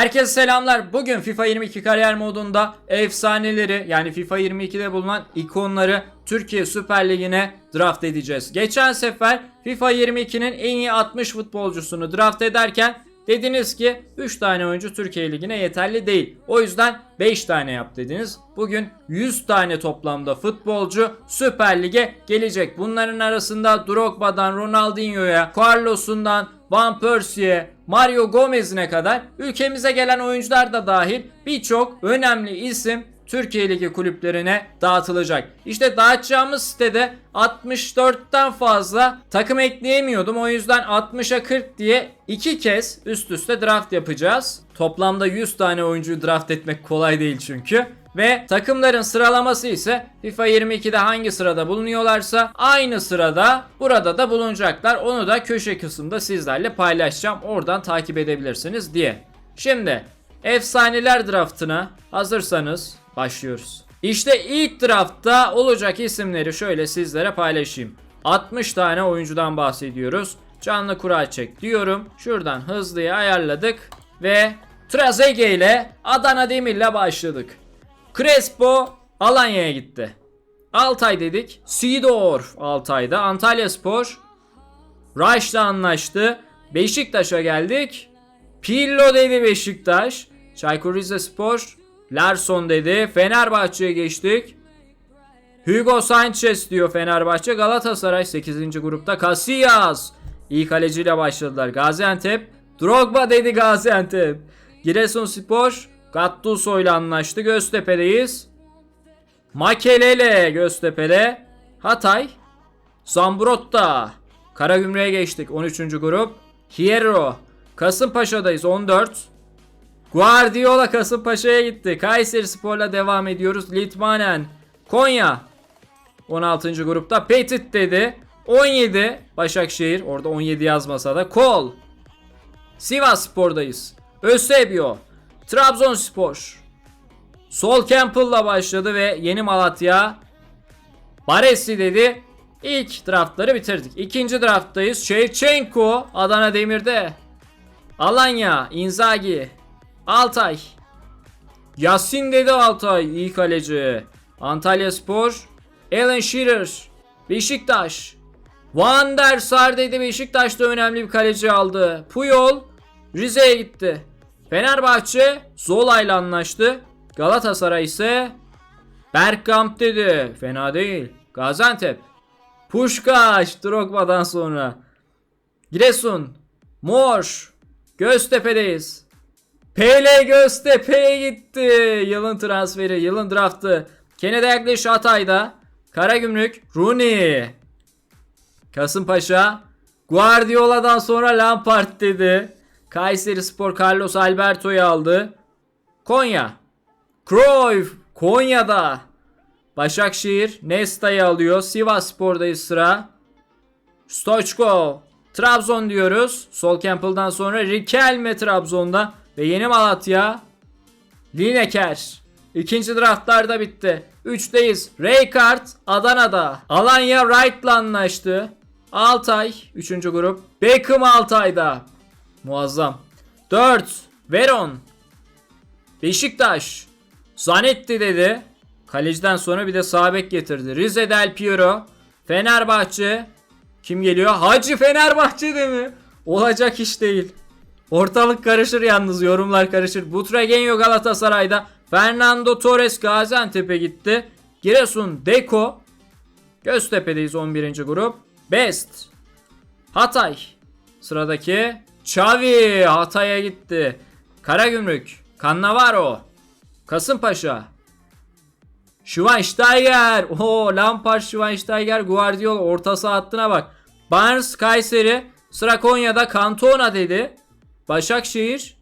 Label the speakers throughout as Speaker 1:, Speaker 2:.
Speaker 1: Herkese selamlar. Bugün FIFA 22 kariyer modunda efsaneleri yani FIFA 22'de bulunan ikonları Türkiye Süper Ligi'ne draft edeceğiz. Geçen sefer FIFA 22'nin en iyi 60 futbolcusunu draft ederken dediniz ki 3 tane oyuncu Türkiye Ligi'ne yeterli değil. O yüzden 5 tane yap dediniz. Bugün 100 tane toplamda futbolcu Süper Lig'e gelecek. Bunların arasında Drogba'dan Ronaldinho'ya, Carlos'undan Van Persie'ye, Mario Gomez'ine kadar ülkemize gelen oyuncular da dahil birçok önemli isim Türkiye Ligi kulüplerine dağıtılacak. İşte dağıtacağımız sitede 64'ten fazla takım ekleyemiyordum. O yüzden 60'a 40 diye iki kez üst üste draft yapacağız. Toplamda 100 tane oyuncuyu draft etmek kolay değil çünkü. Ve takımların sıralaması ise FIFA 22'de hangi sırada bulunuyorlarsa aynı sırada burada da bulunacaklar. Onu da köşe kısımda sizlerle paylaşacağım. Oradan takip edebilirsiniz diye. Şimdi efsaneler draftına hazırsanız başlıyoruz. İşte ilk draftta olacak isimleri şöyle sizlere paylaşayım. 60 tane oyuncudan bahsediyoruz. Canlı kura çek diyorum. Şuradan hızlıya ayarladık ve Trezeguet ile Adana Demir'le başladık. Crespo Alanya'ya gitti. Altay dedik. Sidor Altay'da. Antalya Spor. Raş'la anlaştı. Beşiktaş'a geldik. Pirlo dedi Beşiktaş. Çaykur Rizespor. Larson dedi. Fenerbahçe'ye geçtik. Hugo Sanchez diyor Fenerbahçe. Galatasaray 8. grupta. Casillas. İyi kaleciyle başladılar. Gaziantep. Drogba dedi Gaziantep. Giresunspor. Gattuso ile anlaştı. Göztepe'deyiz. Makelele Göztepe'de. Hatay. Zambrotta. Karagümrük'e geçtik 13. grup. Hierro. Kasımpaşa'dayız 14. Guardiola Kasımpaşa'ya gitti. Kayseri Spor'la devam ediyoruz. Litmanen. Konya. 16. grupta. Petit dedi. 17. Başakşehir. Orada 17 yazmasa da. Kol. Sivas Spor'dayız. Ösebio. Trabzonspor. Sol Campbell'la başladı ve Yeni Malatya. Baresi dedi. İlk draftları bitirdik. İkinci drafttayız. Şevçenko Adana Demir'de. Alanya, Inzaghi, Altay. Yasin dedi Altay, iyi kaleci. Antalya Spor, Alan Shearer, Beşiktaş. Van der Sar dedi Beşiktaş da önemli bir kaleci aldı. Puyol, Rize'ye gitti. Fenerbahçe, Zola ile anlaştı. Galatasaray ise Bergkamp dedi. Fena değil. Gaziantep. Puşkaş Drogba'dan sonra. Giresun. Mor. Göztepe'deyiz. PL Göztepe'ye gitti. Yılın transferi, yılın draftı. Kennedy Yaklaşık Hatay'da. Karagümrük. Rooney. Kasımpaşa. Guardiola'dan sonra Lampard dedi. Kayseri Spor Carlos Alberto'yu aldı. Konya. Cruyff. Konya'da. Başakşehir Nesta'yı alıyor. Sivas Spor'dayız sıra. Stoichkov. Trabzon diyoruz. Sol Campbell'dan sonra Riquelme Trabzon'da. Ve Yeni Malatya. Lineker. İkinci draftlarda bitti. Üçteyiz. Raykart Adana'da. Alanya Wright'la anlaştı. Altay. Üçüncü grup. Beckham Altay'da. Muazzam. 4. Veron. Beşiktaş. Zanetti dedi. Kaleciden sonra bir de sağ bek getirdi. Rize Del Piero. Fenerbahçe. Kim geliyor? Hacı Fenerbahçe'de mi? Olacak iş değil. Ortalık karışır yalnız yorumlar karışır. Butragenio Galatasaray'da. Fernando Torres Gaziantep'e gitti. Giresun Deko. Göztepe'deyiz 11. grup. Best. Hatay. Sıradaki Xavi Hatay'a gitti. Karagümrük. Cannavaro. Kasımpaşa. Schweinsteiger. Oo Lampard Schweinsteiger Guardiola orta saha hattına bak. Barnes Kayseri. Sıra Konya'da Cantona dedi. Başakşehir.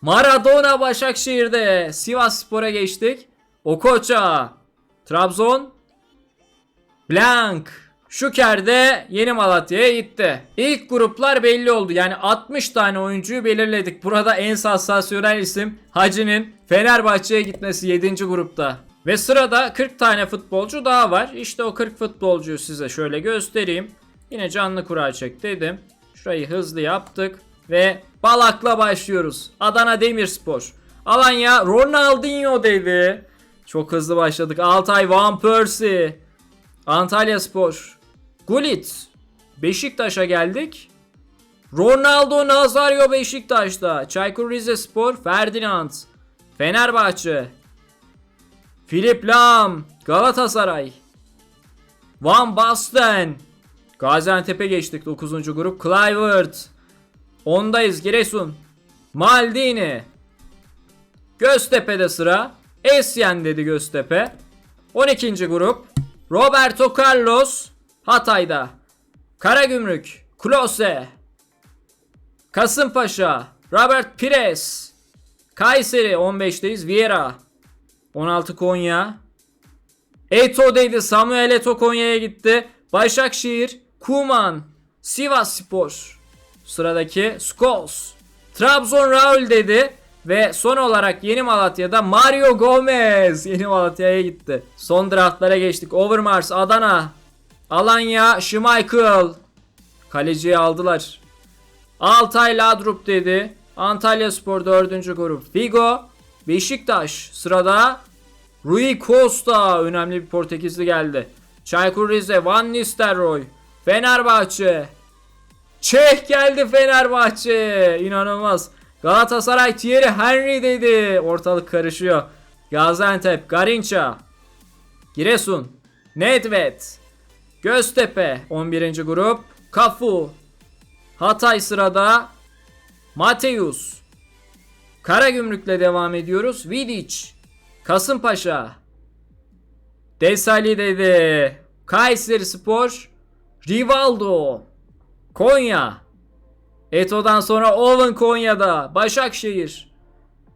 Speaker 1: Maradona Başakşehir'de. Sivas Spor'a geçtik. Okocha. Trabzon. Blank. Şuker'de Yeni Malatya'ya gitti. İlk gruplar belli oldu. Yani 60 tane oyuncuyu belirledik. Burada en sansasyonel isim Hacı'nin Fenerbahçe'ye gitmesi 7. grupta. Ve sırada 40 tane futbolcu daha var. İşte o 40 futbolcuyu size şöyle göstereyim. Yine canlı kura çek dedim. Şurayı hızlı yaptık. Ve Balak'la başlıyoruz. Adana Demirspor. Alanya Ronaldinho dedi. Çok hızlı başladık. Altay Van Persie. Antalya Spor. Gullit. Beşiktaş'a geldik. Ronaldo Nazario Beşiktaş'ta. Çaykur Rizespor Ferdinand. Fenerbahçe. Filip Lam. Galatasaray. Van Basten. Gaziantep'e geçtik 9. grup. Clivert. Ondayız Giresun. Maldini. Göztepe'de sıra. Esyen dedi Göztepe. 12. grup. Roberto Carlos. Hatay'da. Karagümrük. Klose. Kasımpaşa. Robert Pires. Kayseri 15'teyiz. Vieira. 16 Konya. Eto'deydi. Samuel Eto Konya'ya gitti. Başakşehir. Kuman. Sivas Spor. Sıradaki Skols. Trabzon Raul dedi. Ve son olarak Yeni Malatya'da Mario Gomez Yeni Malatya'ya gitti. Son draftlara geçtik. Overmars, Adana, Alanya, Schmeichel. Kaleciyi aldılar. Altay Ladrup dedi. Antalya Spor 4. grup. Figo, Beşiktaş sırada. Rui Costa önemli bir Portekizli geldi. Çaykur Rize, Van Nistelrooy, Fenerbahçe. Çeh geldi Fenerbahçe. İnanılmaz. Galatasaray Thierry Henry dedi. Ortalık karışıyor. Gaziantep, Garinça. Giresun, Nedved. Göztepe 11. grup. Kafu. Hatay sırada. Mateus. Karagümrük'le devam ediyoruz. Vidic. Kasımpaşa. Desali dedi. Kayseri Spor. Rivaldo. Konya. Eto'dan sonra Owen Konya'da. Başakşehir.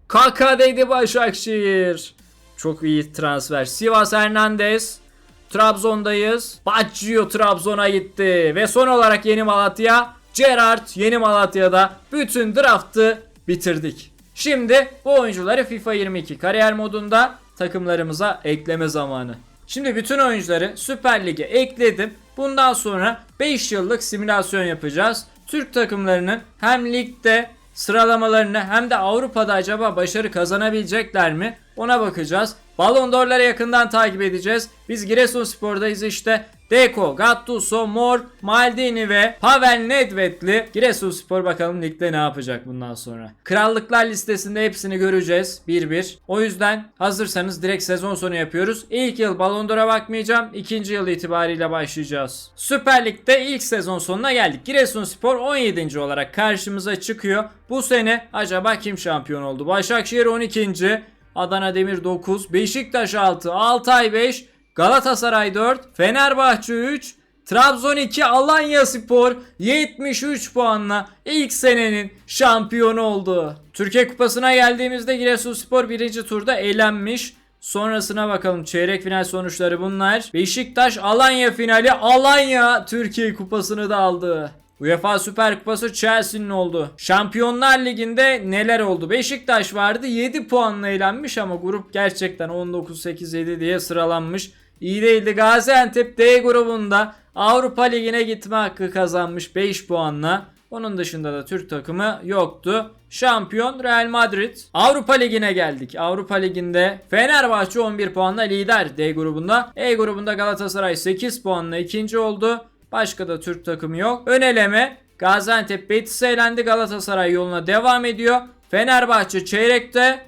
Speaker 1: Kaka dedi Başakşehir. Çok iyi transfer. Sivas Hernandez. Trabzon'dayız. Baggio Trabzon'a gitti. Ve son olarak Yeni Malatya. Gerard Yeni Malatya'da bütün draftı bitirdik. Şimdi bu oyuncuları FIFA 22 kariyer modunda takımlarımıza ekleme zamanı. Şimdi bütün oyuncuları Süper Lig'e ekledim. Bundan sonra 5 yıllık simülasyon yapacağız. Türk takımlarının hem ligde sıralamalarını hem de Avrupa'da acaba başarı kazanabilecekler mi? Ona bakacağız. Ballon d'Or'ları yakından takip edeceğiz. Biz Giresunspor'dayız işte. Deco, Gattuso, Mor, Maldini ve Pavel Nedved'li Giresunspor bakalım ligde ne yapacak bundan sonra. Krallıklar listesinde hepsini göreceğiz bir bir. O yüzden hazırsanız direkt sezon sonu yapıyoruz. İlk yıl Ballon d'Or'a bakmayacağım. İkinci yıl itibariyle başlayacağız. Süper Lig'de ilk sezon sonuna geldik. Giresunspor 17. olarak karşımıza çıkıyor. Bu sene acaba kim şampiyon oldu? Başakşehir 12. Adana Demir 9, Beşiktaş 6, Altay 5, Galatasaray 4, Fenerbahçe 3, Trabzon 2, Alanya Spor 73 puanla ilk senenin şampiyonu oldu. Türkiye Kupası'na geldiğimizde Giresunspor birinci turda elenmiş. Sonrasına bakalım çeyrek final sonuçları bunlar. Beşiktaş Alanya finali Alanya Türkiye Kupası'nı da aldı. UEFA Süper Kupası Chelsea'nin oldu. Şampiyonlar Ligi'nde neler oldu? Beşiktaş vardı 7 puanla eğlenmiş ama grup gerçekten 19-8-7 diye sıralanmış. İyi değildi. Gaziantep D grubunda Avrupa Ligi'ne gitme hakkı kazanmış 5 puanla. Onun dışında da Türk takımı yoktu. Şampiyon Real Madrid. Avrupa Ligi'ne geldik. Avrupa Ligi'nde Fenerbahçe 11 puanla lider D grubunda. E grubunda Galatasaray 8 puanla ikinci oldu. Başka da Türk takımı yok. Ön eleme Gaziantep Betis'e elendi. Galatasaray yoluna devam ediyor. Fenerbahçe çeyrekte.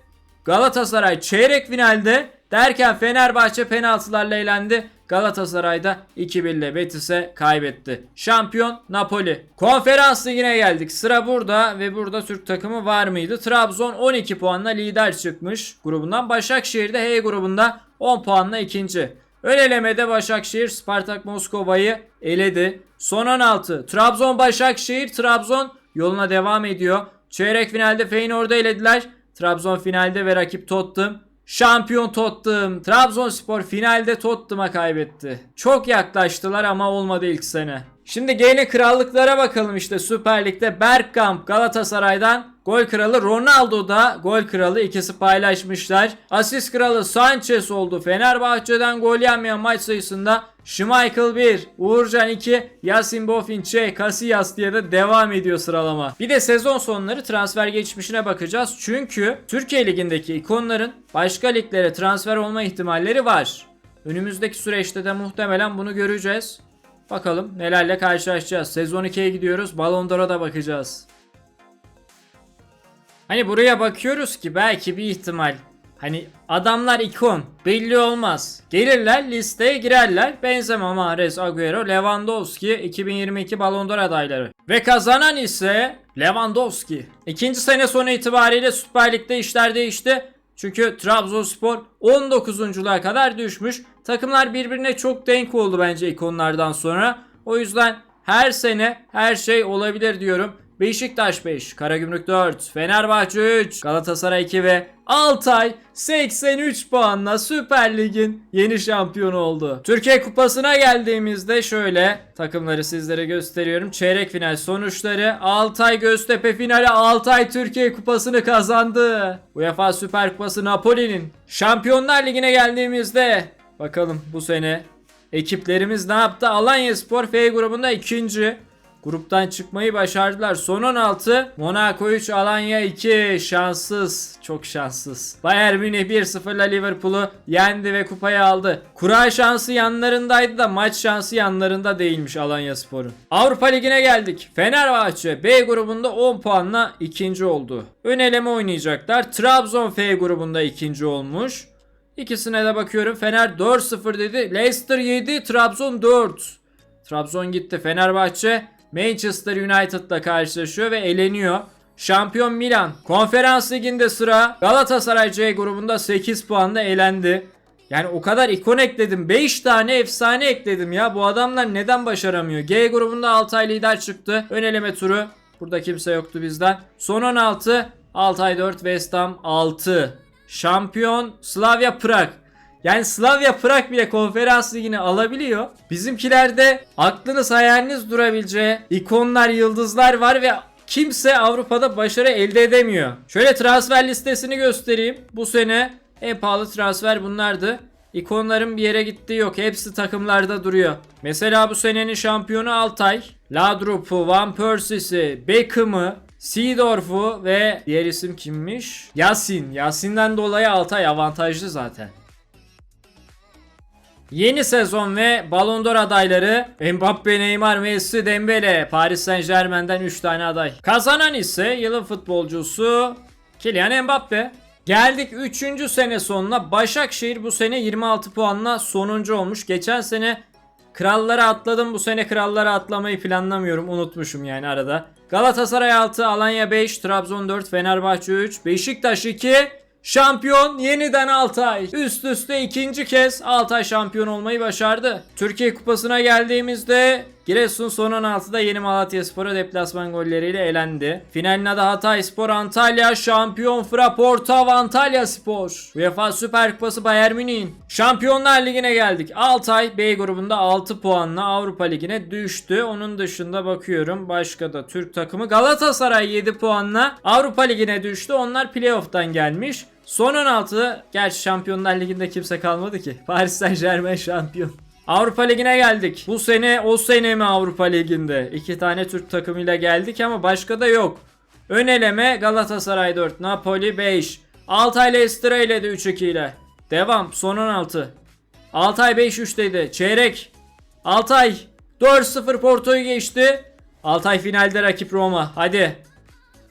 Speaker 1: Galatasaray çeyrek finalde. Derken Fenerbahçe penaltılarla elendi. Galatasaray'da 2-1 ile Betis'e kaybetti. Şampiyon Napoli. Konferans ligine geldik. Sıra burada ve burada Türk takımı var mıydı? Trabzon 12 puanla lider çıkmış grubundan. Başakşehir de H grubunda 10 puanla ikinci. Ön elemede Başakşehir Spartak Moskova'yı eledi. Son 16. Trabzon Başakşehir Trabzon yoluna devam ediyor. Çeyrek finalde Feyenoord'u elediler. Trabzon finalde ve rakip Tottenham. Şampiyon Tottenham. Trabzonspor finalde Tottenham'a kaybetti. Çok yaklaştılar ama olmadı ilk sene. Şimdi yeni krallıklara bakalım işte Süper Lig'de Bergkamp Galatasaray'dan gol kralı Ronaldo da gol kralı ikisi paylaşmışlar. Asist kralı Sanchez oldu. Fenerbahçe'den gol yenmeyen maç sayısında Schmeichel 1, Uğurcan 2, Yasin Bofinçe, Casillas diye de devam ediyor sıralama. Bir de sezon sonları transfer geçmişine bakacağız. Çünkü Türkiye Ligi'ndeki ikonların başka liglere transfer olma ihtimalleri var. Önümüzdeki süreçte de muhtemelen bunu göreceğiz. Bakalım nelerle karşılaşacağız. Sezon 2'ye gidiyoruz. Ballon d'Or'a da bakacağız. Hani buraya bakıyoruz ki belki bir ihtimal. Hani adamlar ikon belli olmaz. Gelirler listeye girerler. Benzema, Mahrez, Agüero, Lewandowski 2022 Ballon d'Or adayları. Ve kazanan ise Lewandowski. İkinci sene sonu itibariyle Süper Lig'de işler değişti. Çünkü Trabzonspor 19'uncular kadar düşmüş. Takımlar birbirine çok denk oldu bence ikonlardan sonra. O yüzden her sene her şey olabilir diyorum. Beşiktaş 5, Karagümrük 4, Fenerbahçe 3, Galatasaray 2 ve Altay 83 puanla Süper Lig'in yeni şampiyonu oldu. Türkiye Kupası'na geldiğimizde şöyle takımları sizlere gösteriyorum. Çeyrek final sonuçları Altay Göztepe finali Altay Türkiye Kupası'nı kazandı. UEFA Süper Kupası Napoli'nin. Şampiyonlar Ligi'ne geldiğimizde bakalım bu sene ekiplerimiz ne yaptı? Alanya Spor F grubunda ikinci. Gruptan çıkmayı başardılar. Son 16. Monaco 3, Alanya 2. Şanssız. Çok şanssız. Bayern Münih 1-0'la Liverpool'u yendi ve kupayı aldı. Kura şansı yanlarındaydı da maç şansı yanlarında değilmiş Alanya Spor'un. Avrupa Ligi'ne geldik. Fenerbahçe B grubunda 10 puanla ikinci oldu. Ön eleme oynayacaklar. Trabzon F grubunda ikinci olmuş. İkisine de bakıyorum. Fener 4-0 dedi. Leicester 7, Trabzon 4. Trabzon gitti. Fenerbahçe Manchester United'la karşılaşıyor ve eleniyor. Şampiyon Milan. Konferans liginde sıra Galatasaray C grubunda 8 puanla elendi. Yani o kadar ikon ekledim. 5 tane efsane ekledim ya. Bu adamlar neden başaramıyor? G grubunda Altay lider çıktı. Ön eleme turu. Burada kimse yoktu bizden. Son 16. Altay 4, West Ham 6. Şampiyon Slavia Prag. Yani Slavia Prag bile konferans ligini alabiliyor. Bizimkilerde aklınız hayaliniz durabileceği ikonlar, yıldızlar var ve kimse Avrupa'da başarı elde edemiyor. Şöyle transfer listesini göstereyim. Bu sene en pahalı transfer bunlardı. İkonların bir yere gittiği yok. Hepsi takımlarda duruyor. Mesela bu senenin şampiyonu Altay. Ladrup'u, Van Persie'si, Beckham'ı, Seedorf'u ve diğer isim kimmiş? Yasin. Yasin'den dolayı Altay avantajlı zaten. Yeni sezon ve Ballon d'Or adayları Mbappe, Neymar, Messi, Dembele, Paris Saint Germain'den 3 tane aday. Kazanan ise yılın futbolcusu Kylian Mbappe. Geldik 3. sene sonuna. Başakşehir bu sene 26 puanla sonuncu olmuş. Geçen sene krallara atladım. Bu sene krallara atlamayı planlamıyorum. Unutmuşum yani arada. Galatasaray 6, Alanya 5, Trabzon 4, Fenerbahçe 3, Beşiktaş 2, Şampiyon yeniden Altay. Üst üste ikinci kez Altay şampiyon olmayı başardı. Türkiye Kupası'na geldiğimizde Giresun son 16'da Yeni Malatya Spor'a deplasman golleriyle elendi. Finalin adı Hatay Spor Antalya şampiyon Fraportav Antalya Spor. UEFA Süper Kupası Bayern Münih'in. Şampiyonlar Ligi'ne geldik. Altay B grubunda 6 puanla Avrupa Ligi'ne düştü. Onun dışında bakıyorum başka da Türk takımı Galatasaray 7 puanla Avrupa Ligi'ne düştü. Onlar playoff'tan gelmiş. Son 16 gerçi Şampiyonlar Ligi'nde kimse kalmadı ki. Paris Saint Germain şampiyon. Avrupa Ligi'ne geldik. Bu sene o sene mi Avrupa Ligi'nde? İki tane Türk takımıyla geldik ama başka da yok. Ön eleme Galatasaray 4, Napoli 5. Altay Leicester eledi 3-2 ile. Devam son 16. Altay 5-3 dedi. Çeyrek. Altay 4-0 Porto'yu geçti. Altay finalde rakip Roma. Hadi.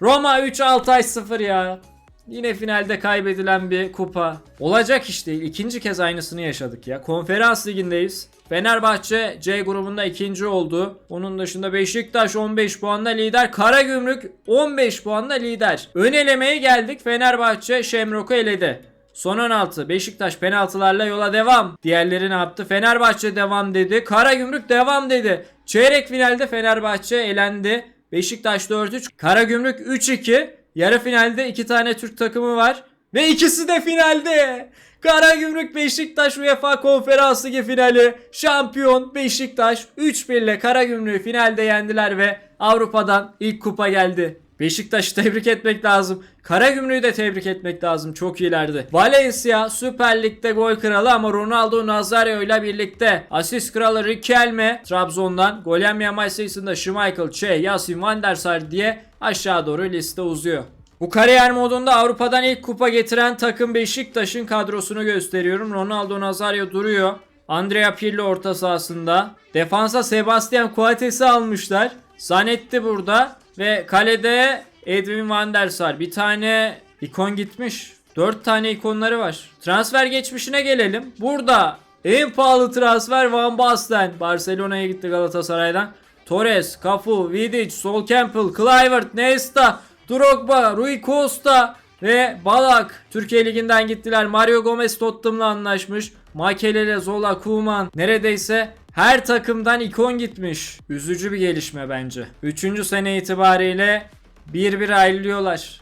Speaker 1: Roma 3 Altay 0 ya. Yine finalde kaybedilen bir kupa. Olacak iş değil. İkinci kez aynısını yaşadık ya. Konferans ligindeyiz. Fenerbahçe C grubunda ikinci oldu. Onun dışında Beşiktaş 15 puanla lider. Karagümrük 15 puanla lider. Ön elemeye geldik. Fenerbahçe Şemrok'u eledi. Son 16 Beşiktaş penaltılarla yola devam. Diğerleri ne yaptı? Fenerbahçe devam dedi. Karagümrük devam dedi. Çeyrek finalde Fenerbahçe elendi. Beşiktaş 4-3. Karagümrük 3-2. Yarı finalde iki tane Türk takımı var. Ve ikisi de finalde. Karagümrük Beşiktaş UEFA Konferans Ligi finali. Şampiyon Beşiktaş 3-1 ile Karagümrük'ü finalde yendiler ve Avrupa'dan ilk kupa geldi. Beşiktaş'ı tebrik etmek lazım. Karagümrük'ü de tebrik etmek lazım. Çok iyilerdi. Valencia Süper Lig'de gol kralı ama Ronaldo Nazario ile birlikte asist kralı Riquelme Trabzon'dan gol yemeyen maç sayısında Schmeichel, Che, Yasin Van der Sar diye aşağı doğru liste uzuyor. Bu kariyer modunda Avrupa'dan ilk kupa getiren takım Beşiktaş'ın kadrosunu gösteriyorum. Ronaldo Nazario duruyor. Andrea Pirlo orta sahasında. Defansa Sebastian Coates'i almışlar. Zanetti burada. Ve kalede Edwin van der Sar. Bir tane ikon gitmiş. 4 tane ikonları var. Transfer geçmişine gelelim. Burada en pahalı transfer Van Basten. Barcelona'ya gitti Galatasaray'dan. Torres, Cafu, Vidic, Sol Campbell, Kluivert, Nesta, Drogba, Rui Costa ve Balak Türkiye Ligi'nden gittiler. Mario Gomez Tottenham'la anlaşmış. Makelele, Zola, Kuman neredeyse her takımdan ikon gitmiş. Üzücü bir gelişme bence. Üçüncü sene itibariyle bir bir ayrılıyorlar.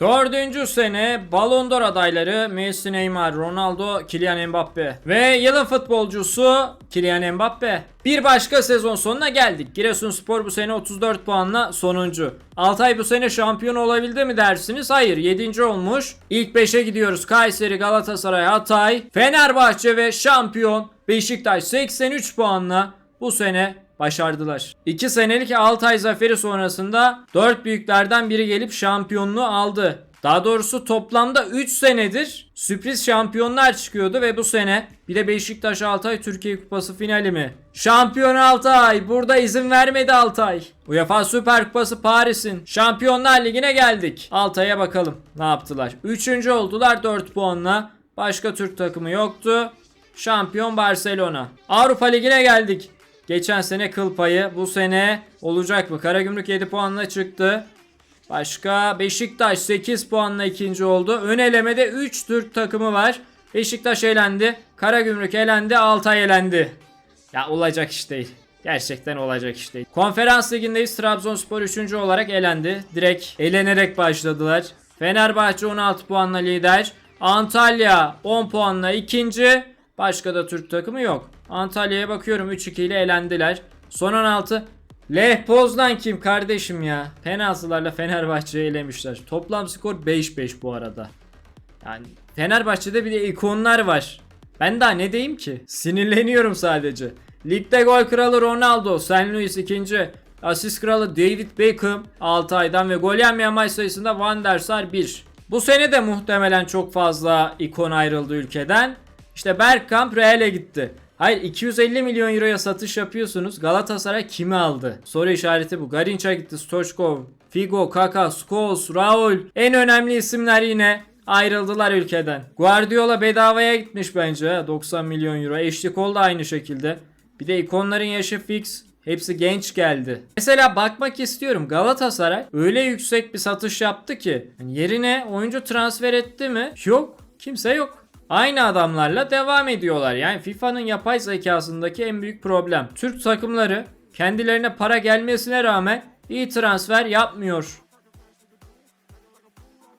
Speaker 1: Dördüncü sene Ballon d'Or adayları Messi, Neymar, Ronaldo, Kylian Mbappe ve yılın futbolcusu Kylian Mbappe. Bir başka sezon sonuna geldik. Giresunspor bu sene 34 puanla sonuncu. Altay bu sene şampiyon olabildi mi dersiniz? Hayır 7. olmuş. İlk 5'e gidiyoruz. Kayseri, Galatasaray, Hatay, Fenerbahçe ve şampiyon Beşiktaş 83 puanla bu sene başardılar. 2 senelik Altay zaferi sonrasında 4 büyüklerden biri gelip şampiyonluğu aldı. Daha doğrusu toplamda 3 senedir sürpriz şampiyonlar çıkıyordu ve bu sene bir de Beşiktaş Altay Türkiye Kupası finali mi? Şampiyon Altay burada izin vermedi Altay. UEFA Süper Kupası Paris'in Şampiyonlar Ligi'ne geldik. Altay'a bakalım ne yaptılar. 3. oldular 4 puanla. Başka Türk takımı yoktu. Şampiyon Barcelona. Avrupa Ligi'ne geldik. Geçen sene kıl payı. Bu sene olacak mı? Karagümrük 7 puanla çıktı. Başka Beşiktaş 8 puanla ikinci oldu. Ön elemede 3 Türk takımı var. Beşiktaş elendi. Karagümrük elendi. Altay elendi. Ya olacak iş değil. Gerçekten olacak iş değil. Konferans ligindeyiz. Trabzonspor 3. olarak elendi. Direkt elenerek başladılar. Fenerbahçe 16 puanla lider. Antalya 10 puanla ikinci. Başka da Türk takımı yok. Antalya'ya bakıyorum 3-2 ile elendiler. Son 16. Leh Poznan kim kardeşim ya? Penaltılarla Fenerbahçe'yi elemişler. Toplam skor 5-5 bu arada. Yani Fenerbahçe'de bir de ikonlar var. Ben daha ne diyeyim ki? Sinirleniyorum sadece. Ligde gol kralı Ronaldo, San Luis ikinci. Asist kralı David Beckham 6 aydan ve gol yenmeyen maç sayısında Van der Sar 1. Bu sene de muhtemelen çok fazla ikon ayrıldı ülkeden. İşte Bergkamp Real'e gitti. Hayır 250 milyon euroya satış yapıyorsunuz. Galatasaray kimi aldı? Soru işareti bu. Garinca gitti. Stoichkov, Figo, Kaka, Scholes, Raul. En önemli isimler yine ayrıldılar ülkeden. Guardiola bedavaya gitmiş bence. ha, 90 milyon euro. Cole da aynı şekilde. Bir de ikonların yaşı fix. Hepsi genç geldi. Mesela bakmak istiyorum Galatasaray öyle yüksek bir satış yaptı ki yani yerine oyuncu transfer etti mi? Yok. Kimse yok. Aynı adamlarla devam ediyorlar. Yani FIFA'nın yapay zekasındaki en büyük problem. Türk takımları kendilerine para gelmesine rağmen iyi transfer yapmıyor.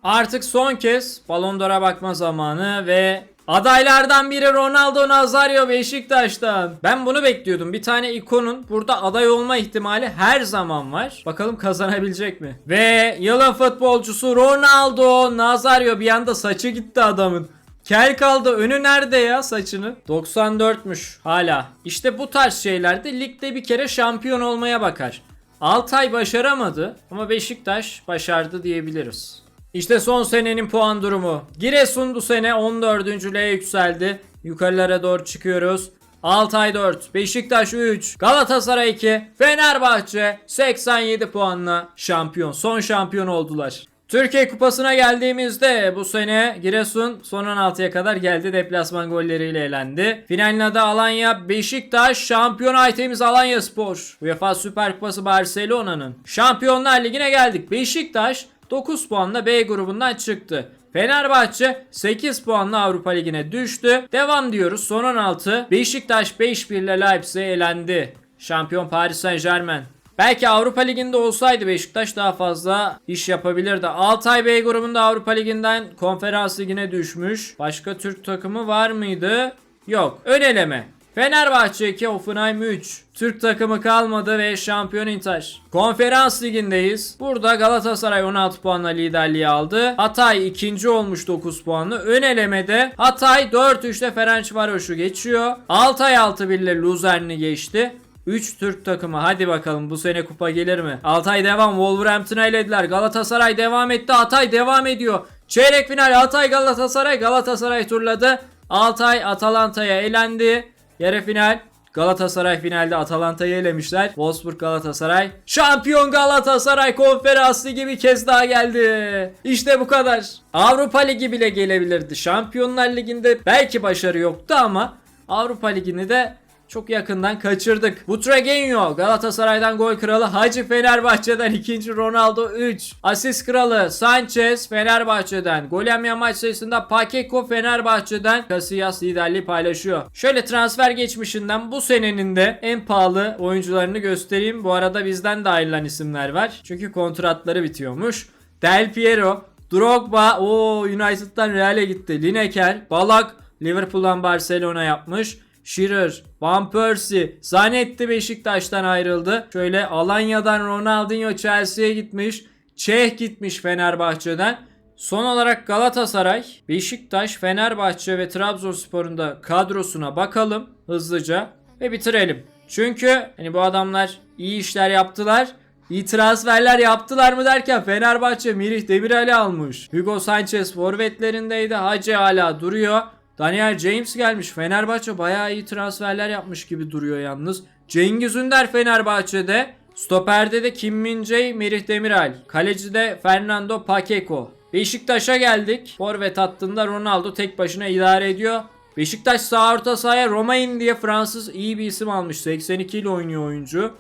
Speaker 1: Artık son kez Ballon d'Or'a bakma zamanı ve adaylardan biri Ronaldo Nazario Beşiktaş'tan. Ben bunu bekliyordum. Bir tane ikonun burada aday olma ihtimali her zaman var. Bakalım kazanabilecek mi? Ve yılın futbolcusu Ronaldo Nazario bir anda saçı gitti adamın. Kel kaldı. Önü nerede ya saçını? 94'müş hala. İşte bu tarz şeylerde ligde bir kere şampiyon olmaya bakar. Altay başaramadı ama Beşiktaş başardı diyebiliriz. İşte son senenin puan durumu. Giresun bu sene 14. liğe yükseldi. Yukarılara doğru çıkıyoruz. Altay 4, Beşiktaş 3, Galatasaray 2, Fenerbahçe 87 puanla şampiyon. Son şampiyon oldular. Türkiye Kupası'na geldiğimizde bu sene Giresun son 16'ya kadar geldi. Deplasman golleriyle elendi. Finalin adı Alanya Beşiktaş. Şampiyon Aytemiz Alanya Spor. UEFA Süper Kupası Barcelona'nın. Şampiyonlar Ligi'ne geldik. Beşiktaş 9 puanla B grubundan çıktı. Fenerbahçe 8 puanla Avrupa Ligi'ne düştü. Devam diyoruz. Son 16. Beşiktaş 5-1 ile Leipzig'e elendi. Şampiyon Paris Saint Germain. Belki Avrupa Ligi'nde olsaydı Beşiktaş daha fazla iş yapabilirdi. Altay B grubunda Avrupa Ligi'nden Konferans Ligi'ne düşmüş. Başka Türk takımı var mıydı? Yok. Ön eleme. Fenerbahçe 2, Hoffenheim 3. Türk takımı kalmadı ve şampiyon Inter. Konferans ligindeyiz. Burada Galatasaray 16 puanla liderliği aldı. Hatay ikinci olmuş 9 puanlı. Ön elemede Hatay 4-3'te Ferencvaros'u geçiyor. Altay 6-1 ile Luzern'i geçti. 3 Türk takımı hadi bakalım bu sene kupa gelir mi? Altay devam Wolverhampton'a elediler. Galatasaray devam etti. Hatay devam ediyor. Çeyrek final Altay Galatasaray. Galatasaray turladı. Altay Atalanta'ya elendi. Yarı final Galatasaray finalde Atalanta'yı elemişler. Wolfsburg Galatasaray. Şampiyon Galatasaray konferans ligi bir kez daha geldi. İşte bu kadar. Avrupa Ligi bile gelebilirdi. Şampiyonlar Ligi'nde belki başarı yoktu ama Avrupa Ligi'ni de çok yakından kaçırdık. Butragenio Galatasaray'dan gol kralı Hacı Fenerbahçe'den ikinci Ronaldo 3. Asist kralı Sanchez Fenerbahçe'den. Gol yemeyen maç sayısında Pakeko Fenerbahçe'den. Casillas liderliği paylaşıyor. Şöyle transfer geçmişinden bu senenin de en pahalı oyuncularını göstereyim. Bu arada bizden de ayrılan isimler var. Çünkü kontratları bitiyormuş. Del Piero, Drogba, o United'dan Real'e gitti. Lineker, Balak, Liverpool'dan Barcelona yapmış. Shearer, Van Persie, Zanetti Beşiktaş'tan ayrıldı. Şöyle Alanya'dan Ronaldinho Chelsea'ye gitmiş. Çeh gitmiş Fenerbahçe'den. Son olarak Galatasaray, Beşiktaş, Fenerbahçe ve Trabzonspor'un da kadrosuna bakalım hızlıca ve bitirelim. Çünkü hani bu adamlar iyi işler yaptılar. İyi transferler yaptılar mı derken Fenerbahçe Mirih Demirel'i almış. Hugo Sanchez forvetlerindeydi. Hacı hala duruyor. Daniel James gelmiş. Fenerbahçe bayağı iyi transferler yapmış gibi duruyor yalnız. Cengiz Ünder Fenerbahçe'de. Stoperde de Kim Min Jae, Merih Demiral. Kalecide Fernando Pakeko. Beşiktaş'a geldik. Forvet hattında Ronaldo tek başına idare ediyor. Beşiktaş sağ orta sahaya Romain diye Fransız iyi bir isim almış. 82 ile oynuyor oyuncu.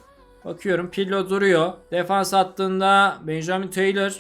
Speaker 1: Bakıyorum Pillo duruyor. Defans hattında Benjamin Taylor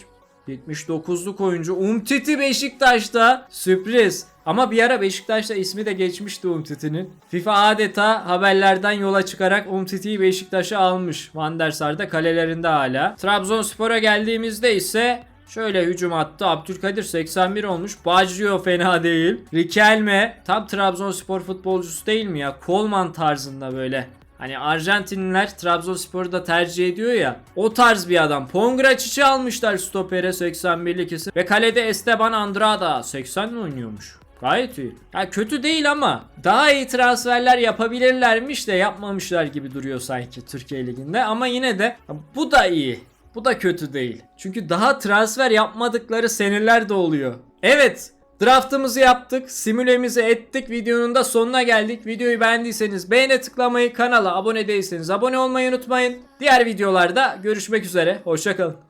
Speaker 1: 79'luk oyuncu. Umtiti Beşiktaş'ta. Sürpriz. Ama bir ara Beşiktaş'ta ismi de geçmişti Umtiti'nin. FIFA adeta haberlerden yola çıkarak Umtiti'yi Beşiktaş'a almış. Van der Sar da kalelerinde hala. Trabzonspor'a geldiğimizde ise Şöyle hücum attı. Abdülkadir 81 olmuş. Bacrio fena değil. Riquelme tam Trabzonspor futbolcusu değil mi ya? Kolman tarzında böyle. Hani Arjantinliler Trabzonspor'u da tercih ediyor ya. O tarz bir adam. Pongraçic'i almışlar stopere 81'lik isim. Ve kalede Esteban Andrada 80 mi oynuyormuş? Gayet iyi. Ya kötü değil ama daha iyi transferler yapabilirlermiş de yapmamışlar gibi duruyor sanki Türkiye Ligi'nde. Ama yine de bu da iyi. Bu da kötü değil. Çünkü daha transfer yapmadıkları seneler de oluyor. Evet. Draftımızı yaptık, simülemizi ettik. Videonun da sonuna geldik. Videoyu beğendiyseniz beğene tıklamayı, kanala abone değilseniz abone olmayı unutmayın. Diğer videolarda görüşmek üzere. Hoşçakalın.